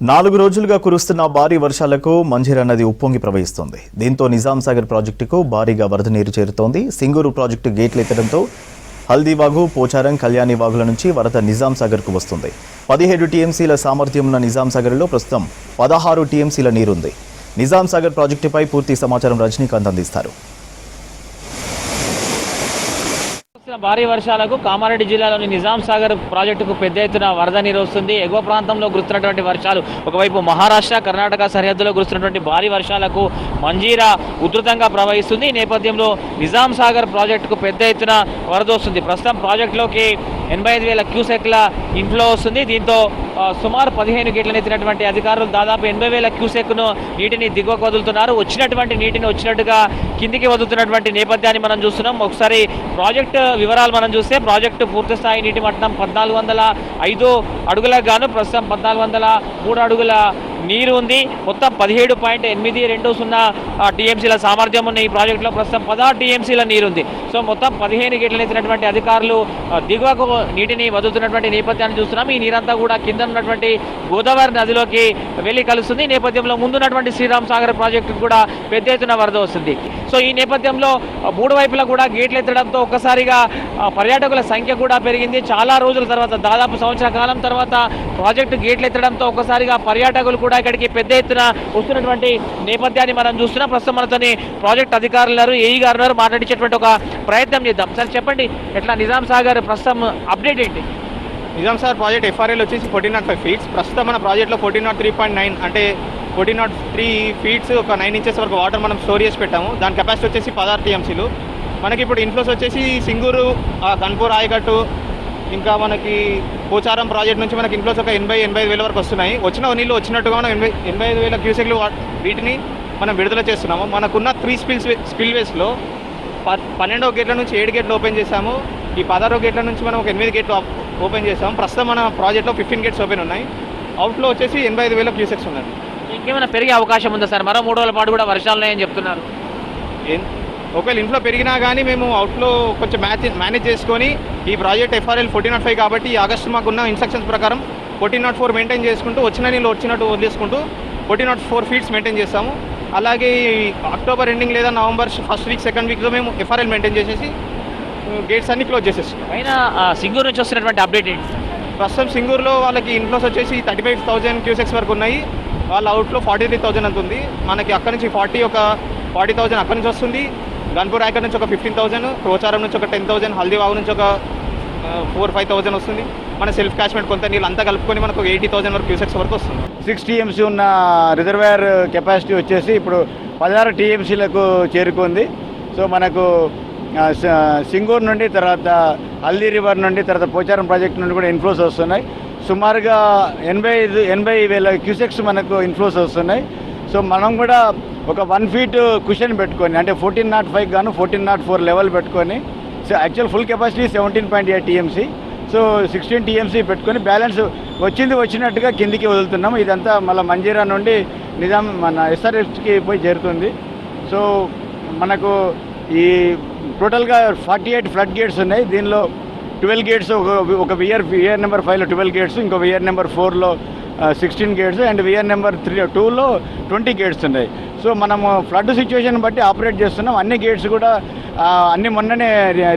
నాలుగు రోజులుగా కురుస్తున్న భారీ వర్షాలకు మంజీరా నది ఉప్పొంగి ప్రవహిస్తోంది. దీంతో నిజాం సాగర్ ప్రాజెక్టుకు భారీగా వరద నీరు చేరుతోంది. సింగూరు ప్రాజెక్టు గేట్లు ఎత్తడంతో హల్దీవాగు పోచారం కళ్యాణి వాగుల నుంచి వరద నిజాం సాగర్కు వస్తుంది. పదిహేడు టీఎంసీల సామర్థ్యం ఉన్న నిజాం సాగర్లో ప్రస్తుతం పదహారు టీఎంసీల నీరుంది. నిజాం సాగర్ ప్రాజెక్టుపై పూర్తి సమాచారం రజనీకాంత్ అందిస్తారు. కురిసిన భారీ వర్షాలకు కామారెడ్డి జిల్లాలోని నిజాం సాగర్ ప్రాజెక్టుకు పెద్ద ఎత్తున వరద నీరు వస్తుంది. ఎగువ ప్రాంతంలో కురుస్తున్నటువంటి వర్షాలు ఒకవైపు మహారాష్ట్ర కర్ణాటక సరిహద్దులో కురుస్తున్నటువంటి భారీ వర్షాలకు మంజీరా ఉధృతంగా ప్రవహిస్తుంది. ఈ నేపథ్యంలో నిజాం సాగర్ ప్రాజెక్టుకు పెద్ద ఎత్తున వరద వస్తుంది. ప్రస్తుతం ప్రాజెక్టులోకి ఎనభై ఐదు వేల క్యూసెక్ల ఇన్ఫ్లో వస్తుంది. దీంతో సుమారు పదిహేను గేట్లను ఎత్తినటువంటి అధికారులు దాదాపు ఎనభై వేల క్యూసెక్ను నీటిని దిగువకు వదులుతున్నారు వచ్చినటువంటి నీటిని వచ్చినట్టుగా కిందికి వదులుతున్నటువంటి నేపథ్యాన్ని మనం చూస్తున్నాం. ఒకసారి ప్రాజెక్టు వివరాలు మనం చూస్తే ప్రాజెక్టు పూర్తి స్థాయి నీటి మట్టం పద్నాలుగు వందల ఐదు అడుగులకు గాను ప్రస్తుతం పద్నాలుగు వందల మూడు అడుగుల నీరు ఉంది. మొత్తం పదిహేడు పాయింట్ ఎనిమిది రెండు సున్నా టీఎంసీల సామర్థ్యం ఉన్న ఈ ప్రాజెక్టులో ప్రస్తుతం పదహారు టీఎంసీల నీరు ఉంది. సో మొత్తం పదిహేను గేట్లను ఇచ్చినటువంటి అధికారులు దిగువకు నీటిని వదులుతున్నటువంటి నేపథ్యాన్ని చూస్తున్నాం. ఈ నీరంతా కూడా కింద ఉన్నటువంటి గోదావరి నదిలోకి వెళ్ళి కలుస్తుంది. ఈ నేపథ్యంలో ముందున్నటువంటి శ్రీరామ్ సాగర్ ప్రాజెక్టు కూడా పెద్ద ఎత్తున వరద వస్తుంది. సో ఈ నేపథ్యంలో మూడు వైపులా కూడా గేట్లు ఎత్తడంతో ఒక్కసారిగా పర్యాటకుల సంఖ్య కూడా పెరిగింది. చాలా రోజుల తర్వాత దాదాపు సంవత్సర కాలం తర్వాత ప్రాజెక్టు గేట్లు ఎత్తడంతో ఒక్కసారిగా పర్యాటకులు కూడా ఇక్కడికి పెద్ద ఎత్తున వస్తున్నటువంటి నేపథ్యాన్ని మనం చూస్తున్నాం. ప్రస్తుతం మనతోని ప్రాజెక్ట్ అధికారులు ఉన్నారు. ఏఈ గారు ఉన్నారు. మాట్లాడించేటువంటి ఒక ప్రయత్నం చేద్దాం. సార్ చెప్పండి. ఎట్లా నిజాం సాగర్ ప్రస్తుతం అప్డేట్ ఏంటి? నిజాం సార్ ప్రాజెక్ట్ ఎఫ్ఆర్ఎల్ వచ్చేసి ఫోర్టీన్ నాట్ ఫైవ్ ఫీట్స్ ప్రస్తుతం మన ప్రాజెక్ట్లో fourteen naught three point nine అంటే ఫోర్టీన్ నాట్ త్రీ ఫీట్స్ ఒక నైన్ ఇంచెస్ వరకు వాటర్ మనం స్టోర్ చేసి పెట్టాము. దాని కెపాసిటీ వచ్చేసి పదహారు టీఎంసీలు. మనకి ఇప్పుడు ఇన్ఫ్లోస్ వచ్చేసి సింగూరు కన్పూర్ ఆయకట్టు ఇంకా మనకి పోచారం ప్రాజెక్ట్ నుంచి మనకి ఇన్ఫ్లోస్ ఒక ఎనభై ఎనభై ఐదు వేల వరకు వస్తున్నాయి. వచ్చిన నీళ్ళు వచ్చినట్టుగా మనం ఎనభై ఎనభై ఐదు వేల క్యూసెక్లు వీటిని మనం విడుదల చేస్తున్నాము. మనకున్న త్రీ స్పిల్స్ స్పిల్ వేస్లో ప పన్నెండో గేట్ల నుంచి ఏడు గేట్లు ఓపెన్ చేశాము. ఈ పదహారో గేట్ల నుంచి మనం ఒక ఎనిమిది గేట్లు ఓపెన్ చేసాము ప్రస్తుతం మన ప్రాజెక్ట్లో ఫిఫ్టీన్ గేట్స్ ఓపెన్ ఉన్నాయి. అవుట్లో వచ్చేసి ఎనభై ఐదు వేల క్యూసెక్స్ ఉన్నాయి ఇంకేమైనా పెరిగే అవకాశం ఉందా సార్? మరో మూడు రోజుల పాటు కూడా వర్షాలు ఉన్నాయని చెప్తున్నారు. ఏం? ఒకవేళ ఇంట్లో పెరిగినా కానీ మేము అవుట్లో కొంచెం మ్యాచ్ మేనేజ్ చేసుకొని ఈ project FRL fourteen naught five కాబట్టి ఆగస్టు మాకున్న ఇన్స్ట్రక్షన్స్ ప్రకారం ఫోర్టీన్ నాట్ ఫోర్ మెయింటైన్ చేసుకుంటూ వచ్చిన నీళ్ళు వచ్చినట్టు వదిలేసుకుంటూ fourteen naught four feets maintain చేస్తాము. అలాగే అక్టోబర్ ఎండింగ్ లేదా నవంబర్ ఫస్ట్ వీక్ సెకండ్ వీక్లో మేము ఎఫ్ఆర్ఎల్ మెయింటైన్ చేసేసి గేట్స్ అన్ని క్లోజ్ చేసేస్తాం ఆ, సింగూరు నుంచి వస్తున్నటువంటి అప్డేట్ ఏంటి? ప్రస్తుతం సింగూరులో వాళ్ళకి ఇన్ఫ్లోస్ వచ్చేసి థర్టీ ఫైవ్ థౌజండ్ క్యూసెక్స్ వరకు ఉన్నాయి. వాళ్ళ అవుట్లో ఫార్టీ త్రీ థౌజండ్ అంత ఉంది? మనకి అక్కడ నుంచి ఫార్టీ ఒక ఫార్టీ థౌజండ్ అక్కడి నుంచి వస్తుంది. గన్పూర్ యాకర్ నుంచి ఒక ఫిఫ్టీన్ థౌజండ్ ప్రోచారం నుంచి ఒక టెన్ థౌజండ్ హల్దీబాబు నుంచి ఒక ఫోర్ ఫైవ్ థౌజండ్ వస్తుంది. మన సెల్ఫ్ క్యాష్మెంట్ కొంత నీళ్ళు అంతా కలుపుకొని మనకు ఎయిటీ థౌసండ్ వరకు క్యూసెక్స్ వరకు వస్తుంది. సిక్స్ టీఎంసీ ఉన్న రిజర్వేర్ కెపాసిటీ వచ్చేసి ఇప్పుడు పదహారు టీఎంసీలకు చేరుకుంది. సో మనకు సింగూర్ సింగూరు నుండి తర్వాత హల్దీ రివర్ నుండి తర్వాత పోచారం ప్రాజెక్ట్ నుండి కూడా ఇన్ఫ్లోస్ వస్తున్నాయి. సుమారుగా ఎనభై ఐదు ఎనభై వేల క్యూసెక్స్ మనకు ఇన్ఫ్లోస్ వస్తున్నాయి. సో మనం కూడా ఒక వన్ ఫీట్ కుషన్ పెట్టుకొని అంటే ఫోర్టీన్ నాట్ ఫైవ్ గాను ఫోర్టీన్ నాట్ ఫోర్ లెవెల్ పెట్టుకొని so actual full capacity seventeen point eight TMC so sixteen TMC పెట్టుకొని బ్యాలెన్స్ వచ్చింది వచ్చినట్టుగా కిందికి వదులుతున్నాం ఇదంతా మళ్ళీ మంజీరా నుండి నిజాం మన ఎస్ఆర్ఎఫ్కి పోయి చేరుతుంది. సో మనకు ఈ టోటల్గా ఫార్టీ ఎయిట్ ఫ్లడ్ గేట్స్ ఉన్నాయి. దీనిలో ట్వెల్వ్ గేట్స్ ఒక ఒక వియర్ వియర్ నెంబర్ ఫైవ్లో ట్వెల్వ్ గేట్స్ ఇంకో వియర్ నెంబర్ ఫోర్లో sixteen gates and weir number three టూలో ట్వంటీ గేట్స్ ఉన్నాయి. సో మనము ఫ్లడ్ సిచ్యువేషన్ బట్టి ఆపరేట్ చేస్తున్నాం. అన్ని గేట్స్ కూడా అన్ని మొన్ననే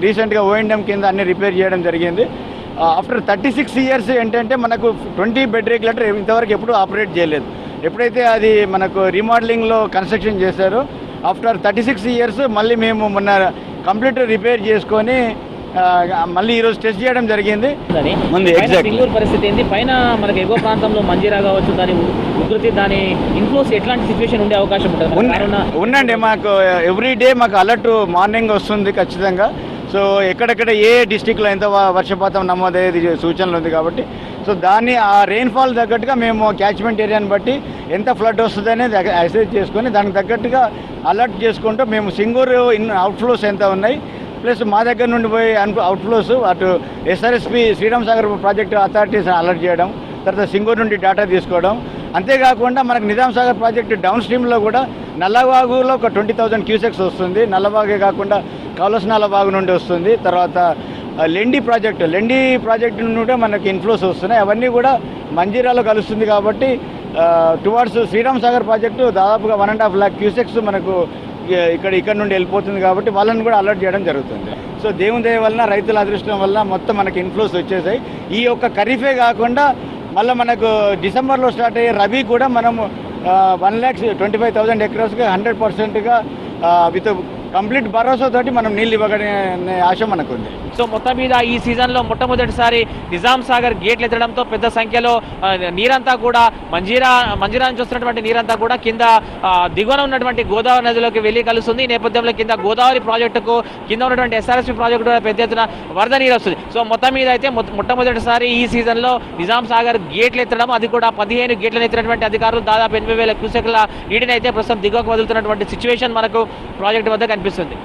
రీసెంట్గా ఓఎండ్ఎం కింద అన్ని రిపేర్ చేయడం జరిగింది. ఆఫ్టర్ థర్టీ సిక్స్ ఇయర్స్ ఏంటంటే మనకు ట్వంటీ బెడ్ రెగ్యులేటర్ ఇంతవరకు ఎప్పుడూ ఆపరేట్ చేయలేదు. ఎప్పుడైతే అది మనకు రీమోడలింగ్లో కన్స్ట్రక్షన్ చేశారో ఆఫ్టర్ థర్టీ సిక్స్ ఇయర్స్ మళ్ళీ మేము మొన్న కంప్లీట్ రిపేర్ చేసుకొని మళ్ళీ ఈరోజు టెస్ట్ చేయడం జరిగింది. exactly. సింగూరు పరిస్థితి ఏంది? పైన మనకి ఎగువ ప్రాంతంలో మంజీరా కావచ్చు దాని ఉధృతి దాని ఇన్ఫ్లోస్ ఎట్లాంటి సిచ్యువేషన్ ఉండే అవకాశం ఉంటుంది? ఉండండి మాకు ఎవ్రీ డే మాకు అలర్ట్ మార్నింగ్ వస్తుంది ఖచ్చితంగా. సో ఎక్కడెక్కడ ఏ డిస్టిక్లో ఎంత వర్షపాతం నమోదయ్యేది సూచనలు ఉంది కాబట్టి. సో దాన్ని ఆ రెయిన్ఫాల్ తగ్గట్టుగా మేము క్యాచ్మెంట్ ఏరియాని బట్టి ఎంత ఫ్లడ్ వస్తుంది అనేది అసెస్ చేసుకొని దానికి తగ్గట్టుగా అలర్ట్ చేసుకుంటూ మేము సింగూరు ఇన్ అవుట్ఫ్లోస్ ఎంత ఉన్నాయి ప్లస్ మా దగ్గర నుండి పోయి అవుట్ఫ్లోస్ అటు SRSP Sriram Sagar project authorities alert చేయడం తర్వాత సింగూరు నుండి డేటా తీసుకోవడం. అంతేకాకుండా మనకు నిజాం సాగర్ ప్రాజెక్టు డౌన్ స్ట్రీమ్లో కూడా నల్లవాగులో ఒక ట్వంటీ థౌజండ్ క్యూసెక్స్ వస్తుంది. నల్లవాగే కాకుండా కౌలస్నాల బాగు నుండి వస్తుంది. తర్వాత లెండి ప్రాజెక్టు లెండి ప్రాజెక్టు నుండి కూడా మనకి ఇన్ఫ్లోస్ వస్తున్నాయి. అవన్నీ కూడా మంజీరాలో కలుస్తుంది కాబట్టి టువార్డ్స్ శ్రీరామ్ సాగర్ ప్రాజెక్టు దాదాపుగా one and half lakh cusecs మనకు ఇక్కడ ఇక్కడ నుండి వెళ్ళిపోతుంది కాబట్టి వాళ్ళని కూడా అలర్ట్ చేయడం జరుగుతుంది. సో దేవుని దయ వలన రైతుల అదృష్టం వల్ల మొత్తం మనకి ఇన్ఫ్లోస్ వచ్చేసాయి. ఈ యొక్క ఖరీఫే కాకుండా మళ్ళీ మనకు డిసెంబర్లో స్టార్ట్ అయ్యే రబీ కూడా మనము one lakhs twenty five thousand ఎకరాస్గా hundred పర్సెంట్గా విత్ కంప్లీట్ భరోసాతోటి మనం నీళ్ళు ఇవ్వగలనే ఆశ మనకు ఉంది సో మొత్తం మీద ఈ సీజన్లో మొట్టమొదటిసారి నిజాం సాగర్ గేట్లు ఎత్తడంతో పెద్ద సంఖ్యలో నీరంతా కూడా మంజీరా మంజీరా నుంచి వస్తున్నటువంటి నీరంతా కూడా కింద దిగువన ఉన్నటువంటి గోదావరి నదిలోకి వెళ్ళి కలుస్తుంది. ఈ నేపథ్యంలో కింద గోదావరి ప్రాజెక్టుకు కింద ఉన్నటువంటి ఎస్ఆర్ఎస్పీ ప్రాజెక్టు కూడా పెద్ద ఎత్తున వరద నీరు వస్తుంది. సో మొత్తం మీద అయితే మొట్టమొదటిసారి ఈ సీజన్లో నిజాం సాగర్ గేట్లు ఎత్తడం అది కూడా పదిహేను గేట్లను ఎత్తినటువంటి అధికారులు దాదాపు ఎనిమిది వేల క్యూసెక్ల నీటిని అయితే ప్రస్తుతం దిగువకు వదులుతున్నటువంటి సిచ్యువేషన్ మనకు ప్రాజెక్టు వద్ద కనిపిస్తుంది.